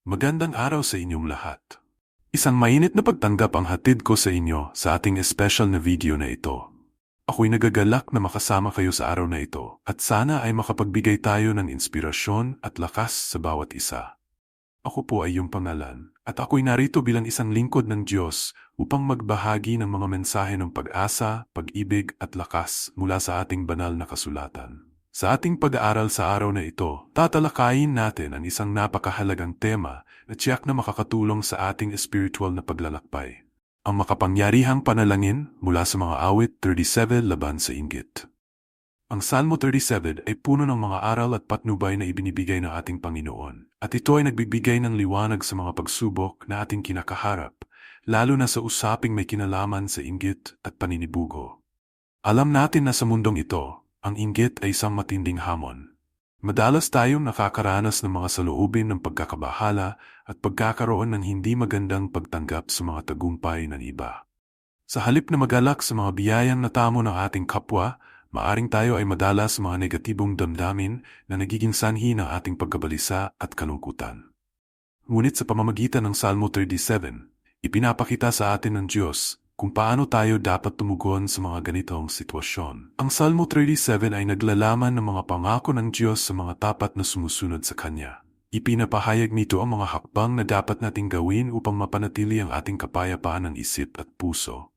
Magandang araw sa inyong lahat. Isang mainit na pagtanggap ang hatid ko sa inyo sa ating special na video na ito. Ako'y nagagalak na makasama kayo sa araw na ito at sana ay makapagbigay tayo ng inspirasyon at lakas sa bawat isa. Ako po ay iyong pangalan at ako'y narito bilang isang lingkod ng Diyos upang magbahagi ng mga mensahe ng pag-asa, pag-ibig at lakas mula sa ating banal na kasulatan. Sa ating pag-aaral sa araw na ito, tatalakayin natin ang isang napakahalagang tema na tiyak na makakatulong sa ating spiritual na paglalakbay. Ang makapangyarihang panalangin mula sa mga awit 37 laban sa inggit. Ang Salmo 37 ay puno ng mga aral at patnubay na ibinibigay ng ating Panginoon. At ito ay nagbibigay ng liwanag sa mga pagsubok na ating kinakaharap, lalo na sa usaping may kinalaman sa inggit at paninibugo. Alam natin na sa mundong ito, ang inggit ay isang matinding hamon. Madalas tayong nakakaranas ng mga saloobin ng pagkakabahala at pagkakaroon ng hindi magandang pagtanggap sa mga tagumpay ng iba. Sa halip na magalak sa mga biyayang natamo ng ating kapwa, maaring tayo ay madalas mga negatibong damdamin na nagiging sanhi ng ating pagkabalisa at kalungkutan. Ngunit sa pamamagitan ng Salmo 37, ipinapakita sa atin ng Diyos kung paano tayo dapat tumugon sa mga ganitong sitwasyon. Ang Salmo 37 ay naglalaman ng mga pangako ng Diyos sa mga tapat na sumusunod sa Kanya. Ipinapahayag nito ang mga hakbang na dapat nating gawin upang mapanatili ang ating kapayapaan ng isip at puso.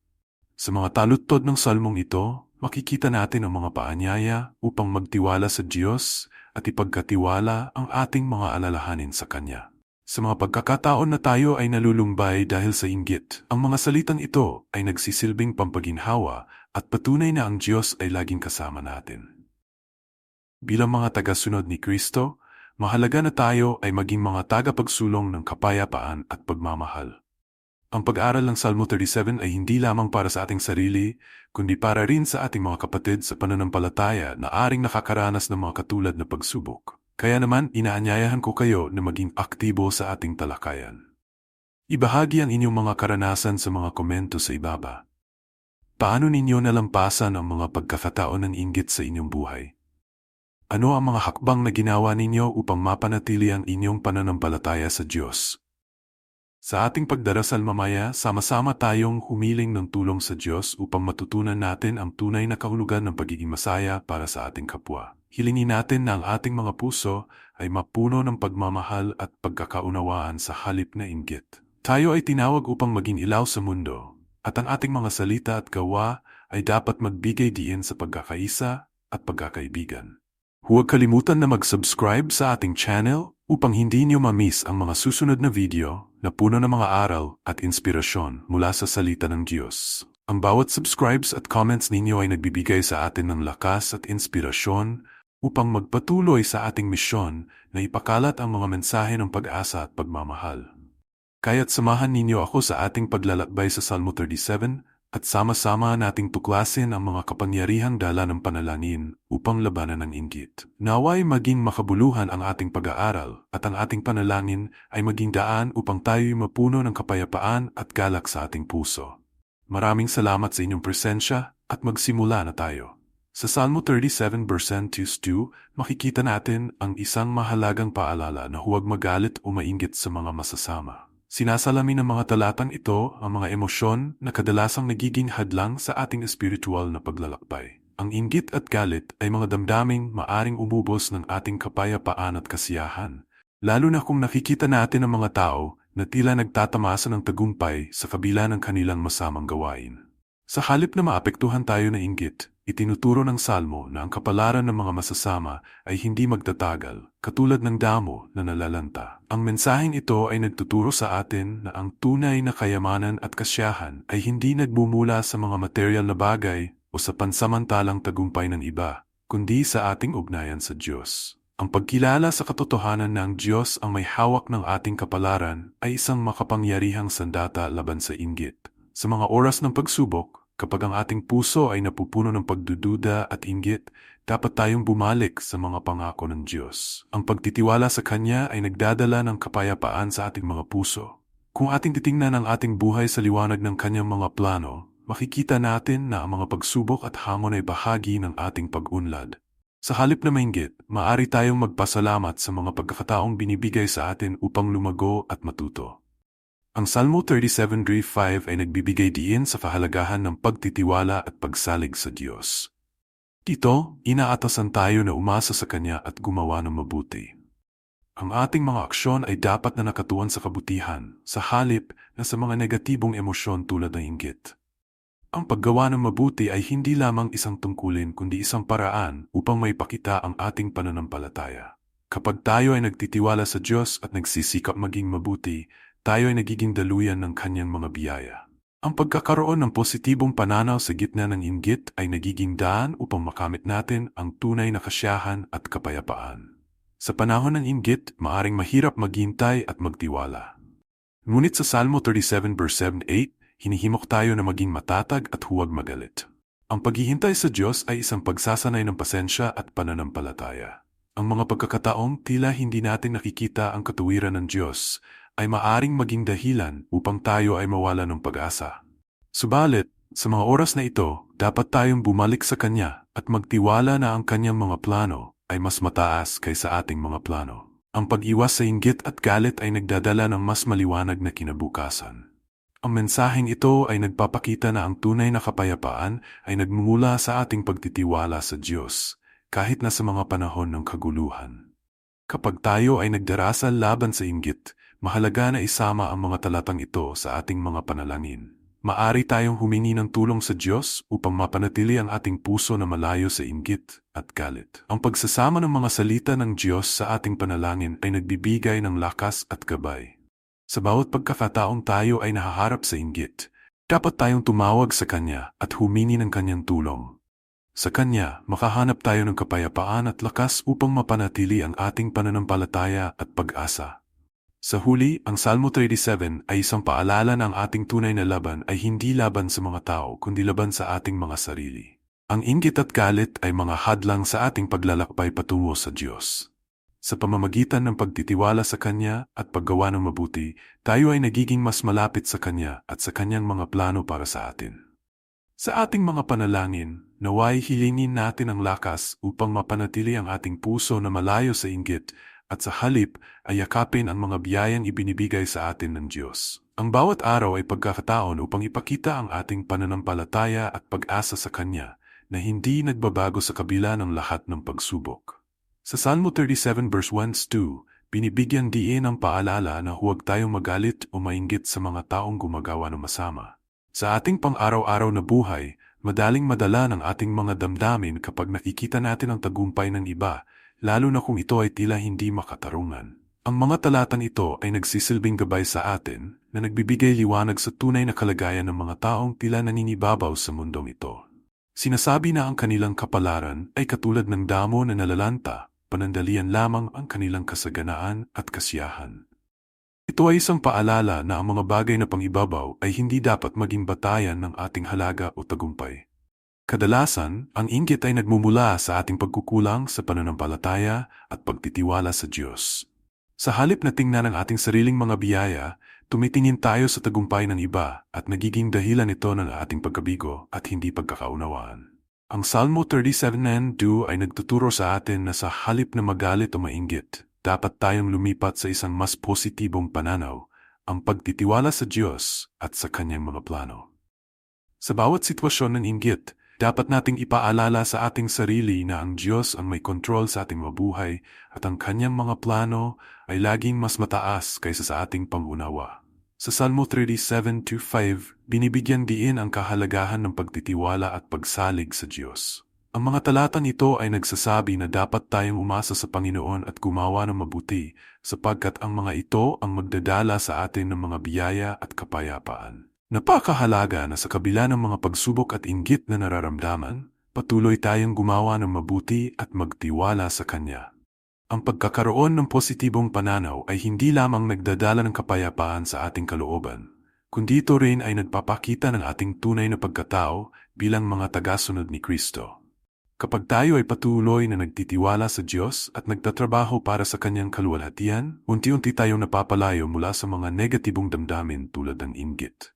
Sa mga taludtod ng salmong ito, makikita natin ang mga paanyaya upang magtiwala sa Diyos at ipagkatiwala ang ating mga alalahanin sa Kanya. Sa mga pagkakataon na tayo ay nalulumbay dahil sa inggit, ang mga salitang ito ay nagsisilbing pampaginhawa at patunay na ang Diyos ay laging kasama natin. Bilang mga tagasunod ni Kristo, mahalaga na tayo ay maging mga tagapagsulong ng kapayapaan at pagmamahal. Ang pag-aral ng Salmo 37 ay hindi lamang para sa ating sarili, kundi para rin sa ating mga kapatid sa pananampalataya na aring nakakaranas ng mga katulad na pagsubok. Kaya naman inaanyayahan ko kayo na maging aktibo sa ating talakayan. Ibahagi ang inyong mga karanasan sa mga komento sa ibaba. Paano ninyo nalampasan ang mga pagkakataon ng inggit sa inyong buhay? Ano ang mga hakbang na ginawa ninyo upang mapanatili ang inyong pananampalataya sa Diyos? Sa ating pagdarasal mamaya, sama-sama tayong humiling ng tulong sa Diyos upang matutunan natin ang tunay na kahulugan ng pagiging masaya para sa ating kapwa. Hilingin natin na ang ating mga puso ay mapuno ng pagmamahal at pagkakaunawaan sa halip na inggit. Tayo ay tinawag upang maging ilaw sa mundo, at ang ating mga salita at gawa ay dapat magbigay diin sa pagkakaisa at pagkakaibigan. Huwag kalimutan na mag-subscribe sa ating channel upang hindi niyo ma-miss ang mga susunod na video na puno ng mga aral at inspirasyon mula sa salita ng Diyos. Ang bawat subscribes at comments ninyo ay nagbibigay sa atin ng lakas at inspirasyon upang magpatuloy sa ating misyon na ipakalat ang mga mensahe ng pag-asa at pagmamahal. Kaya't samahan ninyo ako sa ating paglalakbay sa Salmo 37 at sama-sama nating tuklasin ang mga kapangyarihang dala ng panalangin upang labanan ng inggit. Naway maging makabuluhan ang ating pag-aaral at ang ating panalangin ay maging daan upang tayo'y mapuno ng kapayapaan at galak sa ating puso. Maraming salamat sa inyong presensya at magsimula na tayo. Sa Salmo 37 verse 2 makikita natin ang isang mahalagang paalala na huwag magalit o mainggit sa mga masasama. Sinasalamin ng mga talatang ito ang mga emosyon na kadalasang nagiging hadlang sa ating espiritual na paglalakbay. Ang inggit at galit ay mga damdaming maaring umubos ng ating kapayapaan at kasiyahan, lalo na kung nakikita natin ang mga tao na tila nagtatamasa ng tagumpay sa kabila ng kanilang masamang gawain. Sa halip na maapektuhan tayo na inggit, Itinuturo ng Salmo na ang kapalaran ng mga masasama ay hindi magtatagal, katulad ng damo na nalalanta. Ang mensaheng ito ay nagtuturo sa atin na ang tunay na kayamanan at kasyahan ay hindi nagbumula sa mga material na bagay o sa pansamantalang tagumpay ng iba, kundi sa ating ugnayan sa Diyos. Ang pagkilala sa katotohanan na ang Diyos ang may hawak ng ating kapalaran ay isang makapangyarihang sandata laban sa inggit. Sa mga oras ng pagsubok, Kapag ang ating puso ay napupuno ng pagdududa at inggit, dapat tayong bumalik sa mga pangako ng Diyos. Ang pagtitiwala sa Kanya ay nagdadala ng kapayapaan sa ating mga puso. Kung ating titingnan ang ating buhay sa liwanag ng Kanyang mga plano, makikita natin na ang mga pagsubok at hamon ay bahagi ng ating pag-unlad. Sa halip na mainggit, maari tayong magpasalamat sa mga pagkakataong binibigay sa atin upang lumago at matuto. Ang Salmo 37.5 ay nagbibigay diin sa kahalagahan ng pagtitiwala at pagsalig sa Diyos. Dito, inaatasan tayo na umasa sa Kanya at gumawa ng mabuti. Ang ating mga aksyon ay dapat na nakatuon sa kabutihan, sa halip na sa mga negatibong emosyon tulad ng inggit. Ang paggawa ng mabuti ay hindi lamang isang tungkulin kundi isang paraan upang maipakita ang ating pananampalataya. Kapag tayo ay nagtitiwala sa Diyos at nagsisikap maging mabuti, tayo ay nagiging daluyan ng kanyang mga biyaya. Ang pagkakaroon ng positibong pananaw sa gitna ng inggit ay nagiging daan upang makamit natin ang tunay na kasiyahan at kapayapaan. Sa panahon ng inggit, maaring mahirap maghintay at magtiwala. Ngunit sa Salmo 37 verse 7 8, hinihimok tayo na maging matatag at huwag magalit. Ang paghihintay sa Diyos ay isang pagsasanay ng pasensya at pananampalataya. Ang mga pagkakataong tila hindi natin nakikita ang katuwiran ng Diyos ay maaring maging dahilan upang tayo ay mawala ng pag-asa. Subalit, sa mga oras na ito, dapat tayong bumalik sa Kanya at magtiwala na ang Kanyang mga plano ay mas mataas kaysa ating mga plano. Ang pag-iwas sa inggit at galit ay nagdadala ng mas maliwanag na kinabukasan. Ang mensaheng ito ay nagpapakita na ang tunay na kapayapaan ay nagmumula sa ating pagtitiwala sa Diyos, kahit na sa mga panahon ng kaguluhan. Kapag tayo ay nagdarasal laban sa inggit, mahalaga na isama ang mga talatang ito sa ating mga panalangin. Maari tayong humingi ng tulong sa Diyos upang mapanatili ang ating puso na malayo sa inggit at galit. Ang pagsasama ng mga salita ng Diyos sa ating panalangin ay nagbibigay ng lakas at gabay. Sa bawat pagkakataong tayo ay nahaharap sa inggit, dapat tayong tumawag sa Kanya at humingi ng Kanyang tulong. Sa Kanya, makahanap tayo ng kapayapaan at lakas upang mapanatili ang ating pananampalataya at pag-asa. Sa huli, ang Salmo 37 ay isang paalala ang ating tunay na laban ay hindi laban sa mga tao kundi laban sa ating mga sarili. Ang inggit at galit ay mga hadlang sa ating paglalakbay patungo sa Diyos. Sa pamamagitan ng pagtitiwala sa Kanya at paggawa ng mabuti, tayo ay nagiging mas malapit sa Kanya at sa Kanyang mga plano para sa atin. Sa ating mga panalangin, naway hilingin natin ang lakas upang mapanatili ang ating puso na malayo sa inggit at sa halip ay yakapin ang mga biyayang ibinibigay sa atin ng Diyos. Ang bawat araw ay pagkakataon upang ipakita ang ating pananampalataya at pag-asa sa Kanya na hindi nagbabago sa kabila ng lahat ng pagsubok. Sa Salmo 37 verse 1-2, binibigyan diin ang paalala na huwag tayong magalit o mainggit sa mga taong gumagawa ng masama. Sa ating pang-araw-araw na buhay, madaling madala ng ating mga damdamin kapag nakikita natin ang tagumpay ng iba, lalo na kung ito ay tila hindi makatarungan. Ang mga talatan ito ay nagsisilbing gabay sa atin na nagbibigay liwanag sa tunay na kalagayan ng mga taong tila naninibabaw sa mundong ito. Sinasabi na ang kanilang kapalaran ay katulad ng damo na nalalanta panandalian lamang ang kanilang kasaganaan at kasiyahan. Ito ay isang paalala na ang mga bagay na pangibabaw ay hindi dapat maging batayan ng ating halaga o tagumpay. Kadalasan, ang inggit ay nagmumula sa ating pagkukulang sa pananampalataya at pagtitiwala sa Diyos. Sa halip na tingnan ang ating sariling mga biyaya, tumitingin tayo sa tagumpay ng iba at nagiging dahilan ito ng ating pagkabigo at hindi pagkakaunawaan. Ang Salmo 37.2 ay nagtuturo sa atin na sa halip na magalit o mainggit, dapat tayong lumipat sa isang mas positibong pananaw, ang pagtitiwala sa Diyos at sa Kanyang mga plano. Sa bawat sitwasyon ng inggit, dapat nating ipaalala sa ating sarili na ang Diyos ang may kontrol sa ating mabuhay at ang Kanyang mga plano ay laging mas mataas kaysa sa ating pangunawa. Sa Salmo 37-5, binibigyan diin ang kahalagahan ng pagtitiwala at pagsalig sa Diyos. Ang mga talatang ito ay nagsasabi na dapat tayong umasa sa Panginoon at gumawa ng mabuti sapagkat ang mga ito ang magdadala sa atin ng mga biyaya at kapayapaan. Napakahalaga na sa kabila ng mga pagsubok at inggit na nararamdaman, patuloy tayong gumawa ng mabuti at magtiwala sa Kanya. Ang pagkakaroon ng positibong pananaw ay hindi lamang nagdadala ng kapayapaan sa ating kalooban, kundi ito rin ay nagpapakita ng ating tunay na pagkatao bilang mga tagasunod ni Kristo. Kapag tayo ay patuloy na nagtitiwala sa Diyos at nagtatrabaho para sa Kanyang kaluwalhatian, unti-unti tayong napapalayo mula sa mga negatibong damdamin tulad ng inggit.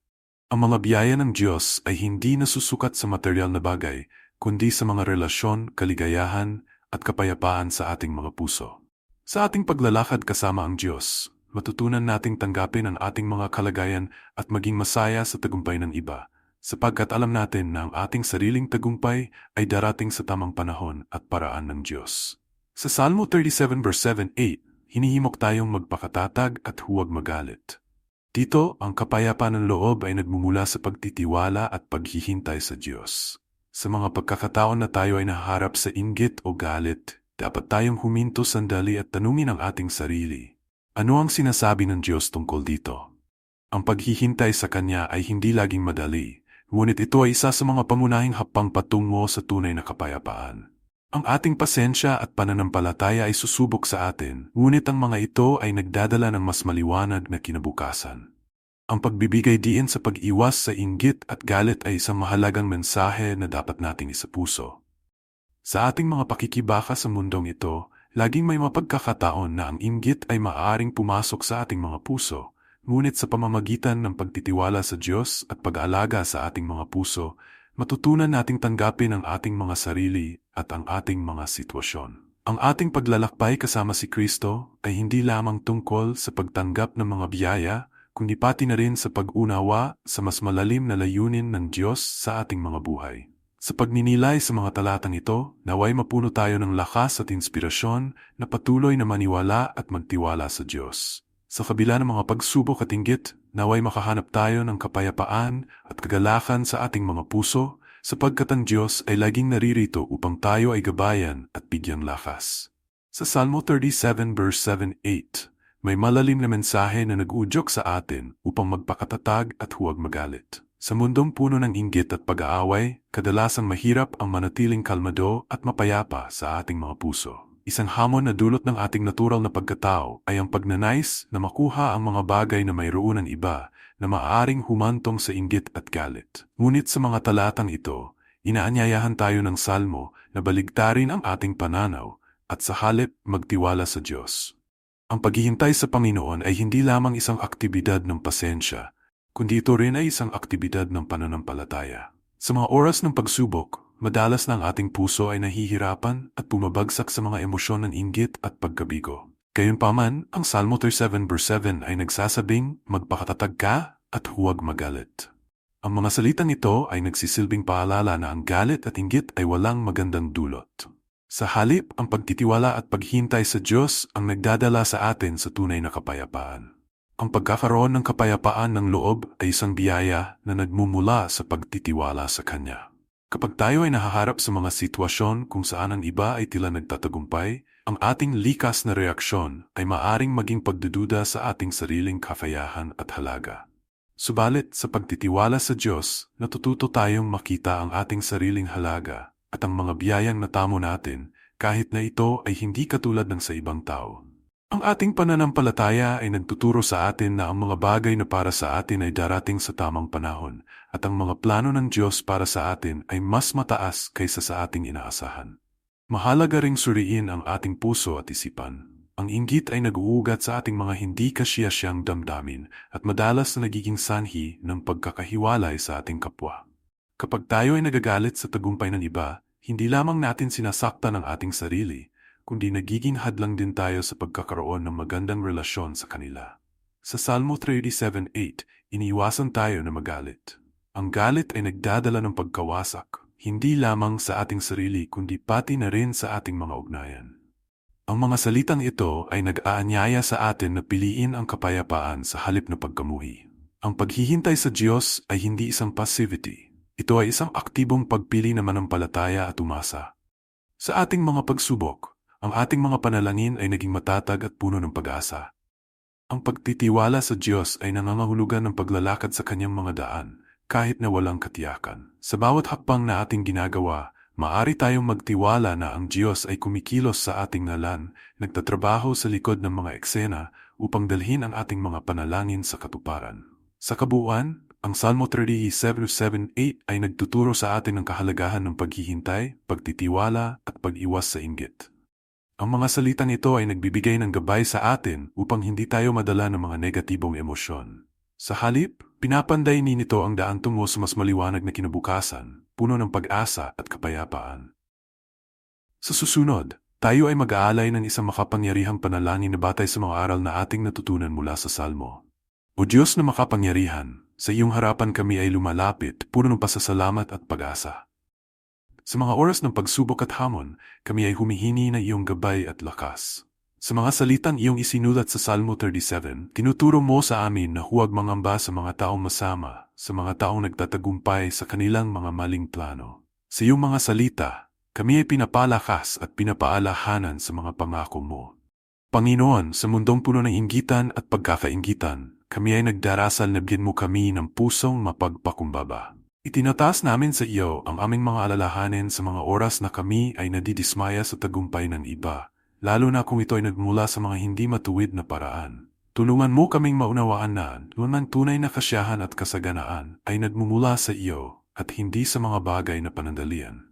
Ang mga biyaya ng Diyos ay hindi nasusukat sa material na bagay, kundi sa mga relasyon, kaligayahan, at kapayapaan sa ating mga puso. Sa ating paglalakad kasama ang Diyos, matutunan nating tanggapin ang ating mga kalagayan at maging masaya sa tagumpay ng iba, sapagkat alam natin na ang ating sariling tagumpay ay darating sa tamang panahon at paraan ng Diyos. Sa Salmo 37 verse 7-8, hinihimok tayong magpakatatag at huwag magalit. Dito, ang kapayapaan ng loob ay nagmumula sa pagtitiwala at paghihintay sa Diyos. Sa mga pagkakataon na tayo ay naharap sa inggit o galit, dapat tayong huminto sandali at tanungin ang ating sarili. Ano ang sinasabi ng Diyos tungkol dito? Ang paghihintay sa Kanya ay hindi laging madali, ngunit ito ay isa sa mga pamunahing hapang patungo sa tunay na kapayapaan. Ang ating pasensya at pananampalataya ay susubok sa atin, ngunit ang mga ito ay nagdadala ng mas maliwanag na kinabukasan. Ang pagbibigay diin sa pag-iwas sa inggit at galit ay isang mahalagang mensahe na dapat nating isapuso. Sa ating mga pakikibaka sa mundong ito, laging may mapagkakataon na ang inggit ay maaaring pumasok sa ating mga puso, ngunit sa pamamagitan ng pagtitiwala sa Diyos at pag-aalaga sa ating mga puso, matutunan nating tanggapin ang ating mga sarili at ang ating mga sitwasyon. Ang ating paglalakbay kasama si Kristo ay hindi lamang tungkol sa pagtanggap ng mga biyaya, kundi pati na rin sa pag-unawa sa mas malalim na layunin ng Diyos sa ating mga buhay. Sa pagninilay sa mga talatang ito, naway mapuno tayo ng lakas at inspirasyon na patuloy na maniwala at magtiwala sa Diyos. Sa kabila ng mga pagsubok at inggit, naway makahanap tayo ng kapayapaan at kagalakan sa ating mga puso, sapagkat ang Diyos ay laging naririto upang tayo ay gabayan at bigyang lakas. Sa Salmo 37 verse 7-8, may malalim na mensahe na nag-udyok sa atin upang magpakatatag at huwag magalit. Sa mundong puno ng inggit at pag-aaway, kadalasang mahirap ang manatiling kalmado at mapayapa sa ating mga puso. Isang hamon na dulot ng ating natural na pagkatao ay ang pagnanais na makuha ang mga bagay na mayroon ng iba na maaaring humantong sa inggit at galit. Ngunit sa mga talatang ito, inaanyayahan tayo ng salmo na baligtarin ang ating pananaw at sa halip magtiwala sa Diyos. Ang paghihintay sa Panginoon ay hindi lamang isang aktibidad ng pasensya, kundi ito rin ay isang aktibidad ng pananampalataya. Sa mga oras ng pagsubok, madalas na ang ating puso ay nahihirapan at pumabagsak sa mga emosyon ng inggit at pagkabigo. Gayunpaman, ang Salmo 37 verse 7 ay nagsasabing, magpakatatag ka at huwag magalit. Ang mga salitang ito ay nagsisilbing paalala na ang galit at inggit ay walang magandang dulot. Sa halip, ang pagtitiwala at paghintay sa Diyos ang nagdadala sa atin sa tunay na kapayapaan. Ang pagkakaroon ng kapayapaan ng loob ay isang biyaya na nagmumula sa pagtitiwala sa Kanya. Kapag tayo ay nahaharap sa mga sitwasyon kung saan ang iba ay tila nagtatagumpay, ang ating likas na reaksyon ay maaring maging pagdududa sa ating sariling kafayahan at halaga. Subalit sa pagtitiwala sa Diyos, natututo tayong makita ang ating sariling halaga at ang mga biyayang natamo natin kahit na ito ay hindi katulad ng sa ibang tao. Ang ating pananampalataya ay nagtuturo sa atin na ang mga bagay na para sa atin ay darating sa tamang panahon at ang mga plano ng Diyos para sa atin ay mas mataas kaysa sa ating inaasahan. Mahalaga ring suriin ang ating puso at isipan. Ang inggit ay nag-uugat sa ating mga hindi kasiyasiyang damdamin at madalas na nagiging sanhi ng pagkakahiwalay sa ating kapwa. Kapag tayo ay nagagalit sa tagumpay ng iba, hindi lamang natin sinasaktan ang ating sarili, kundi nagiging hadlang din tayo sa pagkakaroon ng magandang relasyon sa kanila. Sa Salmo 37.8, iniiwasan tayo na magalit. Ang galit ay nagdadala ng pagkawasak, hindi lamang sa ating sarili kundi pati na rin sa ating mga ugnayan. Ang mga salitang ito ay nag-aanyaya sa atin na piliin ang kapayapaan sa halip na pagkamuhi. Ang paghihintay sa Diyos ay hindi isang passivity. Ito ay isang aktibong pagpili na manampalataya at umasa. Sa ating mga pagsubok, ang ating mga panalangin ay naging matatag at puno ng pag-asa. Ang pagtitiwala sa Diyos ay nangangahulugan ng paglalakad sa kanyang mga daan, kahit na walang katiyakan. Sa bawat hakbang na ating ginagawa, maari tayong magtiwala na ang Diyos ay kumikilos sa ating nalan, nagtatrabaho sa likod ng mga eksena upang dalhin ang ating mga panalangin sa katuparan. Sa kabuuan, ang Salmo 37.7.8 ay nagtuturo sa atin ng kahalagahan ng paghihintay, pagtitiwala at pag-iwas sa inggit. Ang mga salitang ito ay nagbibigay ng gabay sa atin upang hindi tayo madala ng mga negatibong emosyon. Sa halip, pinapanday ni nito ang daan tungo sa mas maliwanag na kinabukasan, puno ng pag-asa at kapayapaan. Sa susunod, tayo ay mag-aalay ng isang makapangyarihang panalangin na batay sa mga aral na ating natutunan mula sa Salmo. O Diyos na makapangyarihan, sa iyong harapan kami ay lumalapit, puno ng pasasalamat at pag-asa. Sa mga oras ng pagsubok at hamon, kami ay humihingi ng iyong gabay at lakas. Sa mga salitang iyong isinulat sa Salmo 37, tinuturo mo sa amin na huwag mangamba sa mga taong masama, sa mga taong nagtatagumpay sa kanilang mga maling plano. Sa iyong mga salita, kami ay pinapalakas at pinapaalahanan sa mga pangako mo. Panginoon, sa mundong puno ng inggitan at pagkakainggitan, kami ay nagdarasal na bigyan mo kami ng pusong mapagpakumbaba. Itinataas namin sa iyo ang aming mga alalahanin sa mga oras na kami ay nadidismaya sa tagumpay ng iba, lalo na kung ito ay nagmula sa mga hindi matuwid na paraan. Tulungan mo kaming maunawaan na ng tunay na kasyahan at kasaganaan ay nagmumula sa iyo at hindi sa mga bagay na panandalian.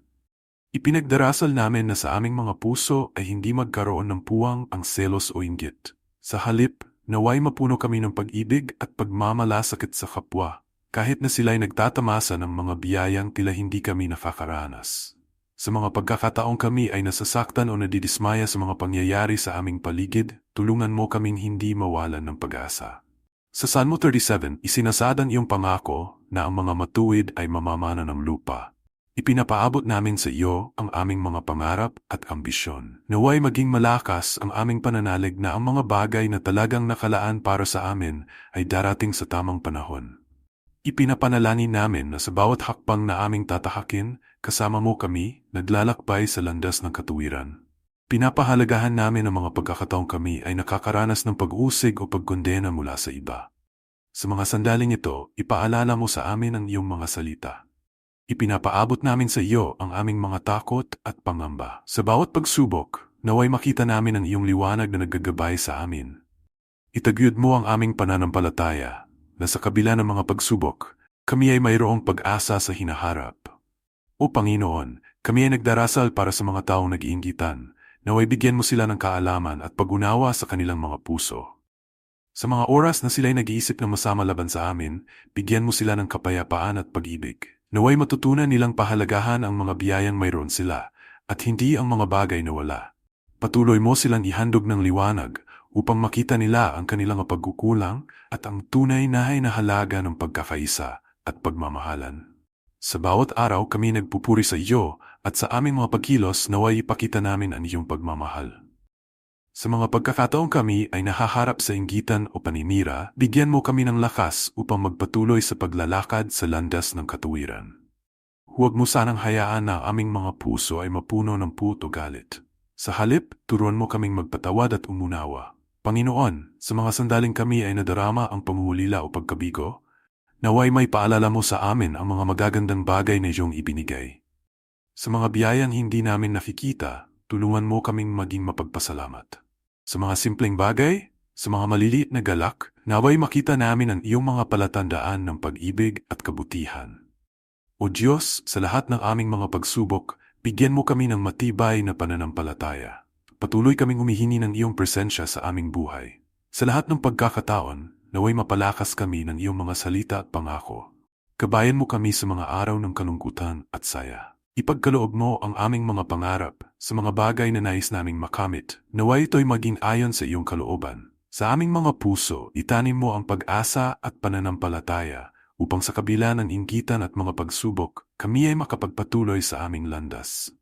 Ipinagdarasal namin na sa aming mga puso ay hindi magkaroon ng puwang ang selos o inggit. Sa halip, naway mapuno kami ng pag-ibig at pagmamalasakit sa kapwa, kahit na sila'y nagtatamasa ng mga biyayang tila hindi kami nakakaranas. Sa mga pagkakataong kami ay nasasaktan o nadidismaya sa mga pangyayari sa aming paligid, tulungan mo kaming hindi mawalan ng pag-asa. Sa Salmo 37, isinasadan iyong pangako na ang mga matuwid ay mamamana ng lupa. Ipinapaabot namin sa iyo ang aming mga pangarap at ambisyon. Naway maging malakas ang aming pananalig na ang mga bagay na talagang nakalaan para sa amin ay darating sa tamang panahon. Ipinapanalangin namin na sa bawat hakbang na aming tatahakin, kasama mo kami, naglalakbay sa landas ng katuwiran. Pinapahalagahan namin ang mga pagkakataong kami ay nakakaranas ng pag-usig o pagkondena mula sa iba. Sa mga sandaling ito, ipaalala mo sa amin ang iyong mga salita. Ipinapaabot namin sa iyo ang aming mga takot at pangamba. Sa bawat pagsubok, naway makita namin ang iyong liwanag na naggagabay sa amin. Itagyud mo ang aming pananampalataya na sa kabila ng mga pagsubok, kami ay mayroong pag-asa sa hinaharap. O Panginoon, kami ay nagdarasal para sa mga taong nag-iinggitan, naway bigyan mo sila ng kaalaman at pag-unawa sa kanilang mga puso. Sa mga oras na sila'y nag-iisip ng masama laban sa amin, bigyan mo sila ng kapayapaan at pag-ibig. Naway matutunan nilang pahalagahan ang mga biyayang mayroon sila at hindi ang mga bagay na wala. Patuloy mo silang ihandog ng liwanag upang makita nila ang kanilang pagkukulang at ang tunay na ay nahalaga ng pagkakaisa at pagmamahalan. Sa bawat araw kami nagpupuri sa iyo at sa aming mga pagkilos naway ipakita namin ang iyong pagmamahal. Sa mga pagkakataong kami ay nahaharap sa inggitan o paninira, bigyan mo kami ng lakas upang magpatuloy sa paglalakad sa landas ng katuwiran. Huwag mo sanang hayaan na aming mga puso ay mapuno ng puto galit. Sa halip, turuan mo kaming magpatawad at umunawa. Panginoon, sa mga sandaling kami ay nadarama ang panghuhulila o pagkabigo, naway may paalala mo sa amin ang mga magagandang bagay na iyong ibinigay. Sa mga biyayang hindi namin nakikita, tulungan mo kaming maging mapagpasalamat. Sa mga simpleng bagay, sa mga maliliit na galak, naway makita namin ang iyong mga palatandaan ng pag-ibig at kabutihan. O Diyos, sa lahat ng aming mga pagsubok, bigyan mo kami ng matibay na pananampalataya. Patuloy kaming humihingi ng iyong presensya sa aming buhay. Sa lahat ng pagkakataon, naway mapalakas kami ng iyong mga salita at pangako. Kabayan mo kami sa mga araw ng kalungkutan at saya. Ipagkaloob mo ang aming mga pangarap sa mga bagay na nais naming makamit, naway ito'y maging ayon sa iyong kalooban. Sa aming mga puso, itanim mo ang pag-asa at pananampalataya upang sa kabila ng inggitan at mga pagsubok, kami ay makapagpatuloy sa aming landas.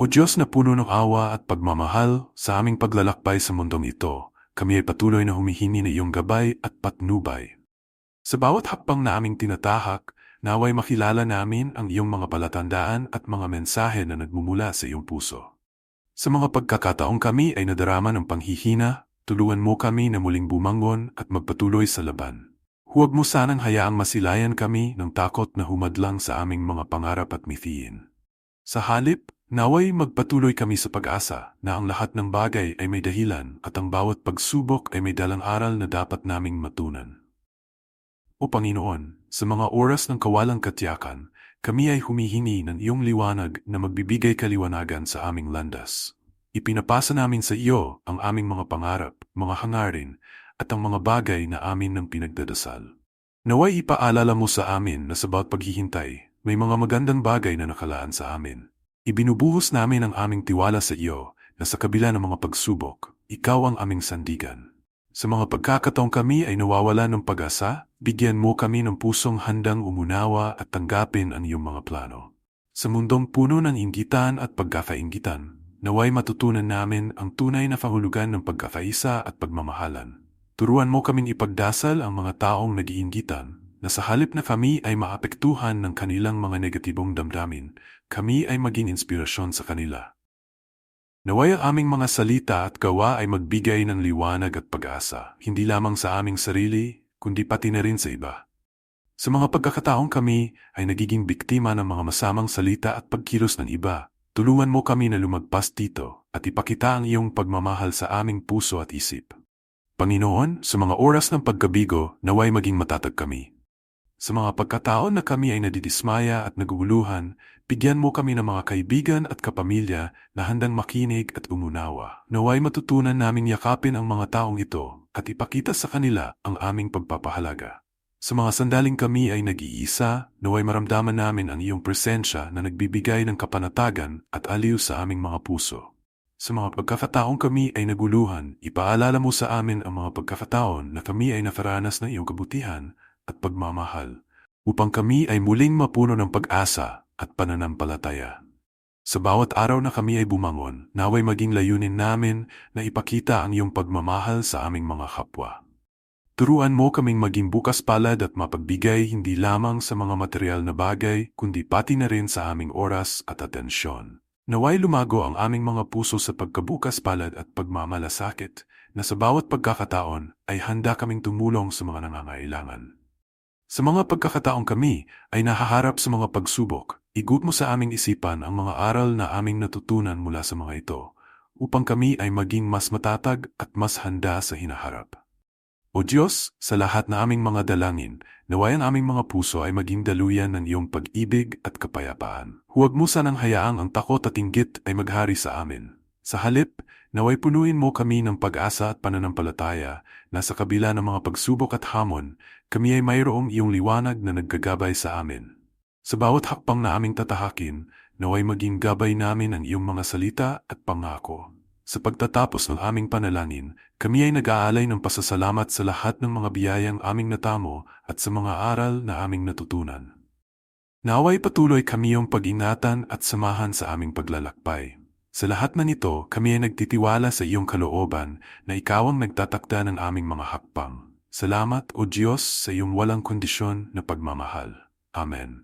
O Diyos na puno ng awa at pagmamahal, sa aming paglalakbay sa mundong ito, kami ay patuloy na humihingi ng iyong gabay at patnubay. Sa bawat hakbang na aming tinatahak, Naway makilala namin ang iyong mga palatandaan at mga mensahe na nagmumula sa iyong puso. Sa mga pagkakataong kami ay nadarama ng panghihina, tuluan mo kami na muling bumangon at magpatuloy sa laban. Huwag mo sanang hayaang masilayan kami ng takot na humadlang sa aming mga pangarap at mithiin. Sa halip, naway magpatuloy kami sa pag-asa na ang lahat ng bagay ay may dahilan at ang bawat pagsubok ay may dalang aral na dapat naming matunan. O Panginoon, sa mga oras ng kawalang katiyakan, kami ay humihingi ng iyong liwanag na magbibigay kaliwanagan sa aming landas. Ipinapasa namin sa iyo ang aming mga pangarap, mga hangarin, at ang mga bagay na amin ng pinagdadasal. Naway ipaalala mo sa amin na sa bawat paghihintay, may mga magandang bagay na nakalaan sa amin. Ibinubuhos namin ang aming tiwala sa iyo na sa kabila ng mga pagsubok, ikaw ang aming sandigan. Sa mga pagkakataong kami ay nawawala ng pag-asa, bigyan mo kami ng pusong handang umunawa at tanggapin ang iyong mga plano. Sa mundong puno ng inggitan at pagkakainggitan, naway matutunan namin ang tunay na pahulugan ng pagkakaisa at pagmamahalan. Turuan mo kaming ipagdasal ang mga taong nag-iinggitan na sa halip na kami ay maapektuhan ng kanilang mga negatibong damdamin, kami ay maging inspirasyon sa kanila. Naway ang aming mga salita at gawa ay magbigay ng liwanag at pag-asa, hindi lamang sa aming sarili, kundi pati na rin sa iba. Sa mga pagkakataong kami ay nagiging biktima ng mga masamang salita at pagkilos ng iba, tulungan mo kami na lumagpas dito at ipakita ang iyong pagmamahal sa aming puso at isip. Panginoon, sa mga oras ng pagkabigo, naway maging matatag kami. Sa mga pagkataon na kami ay nadidismaya at naguguluhan, bigyan mo kami ng mga kaibigan at kapamilya na handang makinig at umunawa. Naway matutunan naming yakapin ang mga taong ito at ipakita sa kanila ang aming pagpapahalaga. Sa mga sandaling kami ay nag-iisa, naway maramdaman namin ang iyong presensya na nagbibigay ng kapanatagan at aliw sa aming mga puso. Sa mga pagkakataong kami ay naguluhan, ipaalala mo sa amin ang mga pagkakataon na kami ay nakaranas ng iyong kabutihan at pagmamahal, upang kami ay muling mapuno ng pag-asa at pananampalataya. Sa bawat araw na kami ay bumangon, naway maging layunin namin na ipakita ang iyong pagmamahal sa aming mga kapwa. Turuan mo kaming maging bukas palad at mapagbigay hindi lamang sa mga material na bagay, kundi pati na rin sa aming oras at atensyon. Naway lumago ang aming mga puso sa pagkabukas palad at pagmamalasakit, na sa bawat pagkakataon ay handa kaming tumulong sa mga nangangailangan. Sa mga pagkakataong kami ay nahaharap sa mga pagsubok, igut mo sa aming isipan ang mga aral na aming natutunan mula sa mga ito, upang kami ay maging mas matatag at mas handa sa hinaharap. O Diyos, sa lahat na aming mga dalangin, naway ang aming mga puso ay maging daluyan ng iyong pag-ibig at kapayapaan. Huwag mo sanang hayaang ang takot at inggit ay maghari sa amin. Sa halip, naway punuin mo kami ng pag-asa at pananampalataya na sa kabila ng mga pagsubok at hamon, kami ay mayroong iyong liwanag na naggagabay sa amin. Sa bawat hakbang na aming tatahakin, naway maging gabay namin ang iyong mga salita at pangako. Sa pagtatapos ng aming panalangin, kami ay nag-aalay ng pasasalamat sa lahat ng mga biyayang aming natamo at sa mga aral na aming natutunan. Naway patuloy kami yung pag-ingatan at samahan sa aming paglalakbay. Sa lahat na nito, kami ay nagtitiwala sa iyong kalooban na ikaw ang nagtatakda ng aming mga hakbang. Salamat, O Diyos, sa iyong walang kondisyon na pagmamahal. Amen.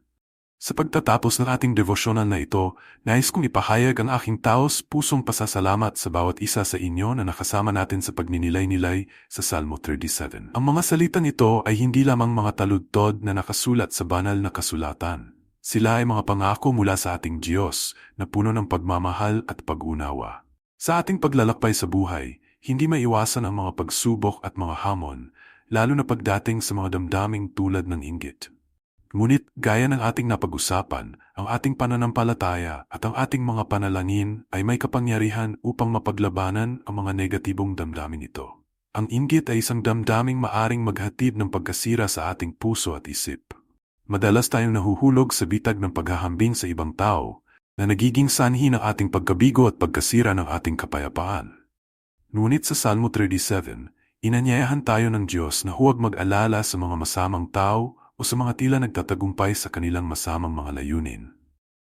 Sa pagtatapos ng ating devosyonal na ito, nais kong ipahayag ang aking taos pusong pasasalamat sa bawat isa sa inyo na nakasama natin sa pagninilay-nilay sa Salmo 37. Ang mga salitang ito ay hindi lamang mga taludtod na nakasulat sa banal na kasulatan. Sila ay mga pangako mula sa ating Diyos na puno ng pagmamahal at pag-unawa. Sa ating paglalakbay sa buhay, hindi maiwasan ang mga pagsubok at mga hamon, lalo na pagdating sa mga damdaming tulad ng inggit. Ngunit gaya ng ating napag-usapan, ang ating pananampalataya at ang ating mga panalangin ay may kapangyarihan upang mapaglabanan ang mga negatibong damdamin ito. Ang inggit ay isang damdaming maaring maghatid ng pagkasira sa ating puso at isip. Madalas tayong nahuhulog sa bitag ng paghahambing sa ibang tao na nagiging sanhi ng ating pagkabigo at pagkasira ng ating kapayapaan. Ngunit sa Salmo 37, inanyayahan tayo ng Diyos na huwag mag-alala sa mga masamang tao o sa mga tila nagtatagumpay sa kanilang masamang mga layunin.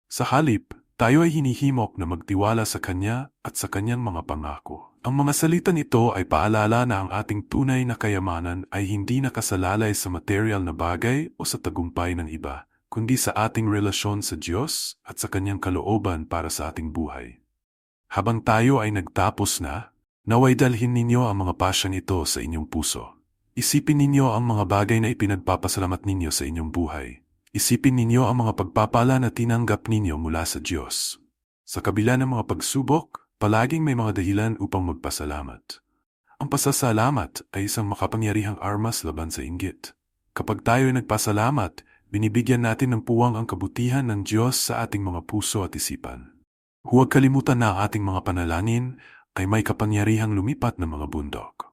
Sa halip, tayo ay hinihimok na magtiwala sa Kanya at sa Kanyang mga pangako. Ang mga salita nito ay paalala na ang ating tunay na kayamanan ay hindi nakasalalay sa material na bagay o sa tagumpay ng iba, kundi sa ating relasyon sa Diyos at sa Kanyang kalooban para sa ating buhay. Habang tayo ay nagtapos na, naway dalhin ninyo ang mga pasyang ito sa inyong puso. Isipin ninyo ang mga bagay na ipinagpapasalamat ninyo sa inyong buhay. Isipin ninyo ang mga pagpapala na tinanggap ninyo mula sa Diyos. Sa kabila ng mga pagsubok, palaging may mga dahilan upang magpasalamat. Ang pasasalamat ay isang makapangyarihang armas laban sa inggit. Kapag tayo ay nagpasalamat, binibigyan natin ng puwang ang kabutihan ng Diyos sa ating mga puso at isipan. Huwag kalimutan na ating mga panalangin ay may kapangyarihang lumipat ng mga bundok.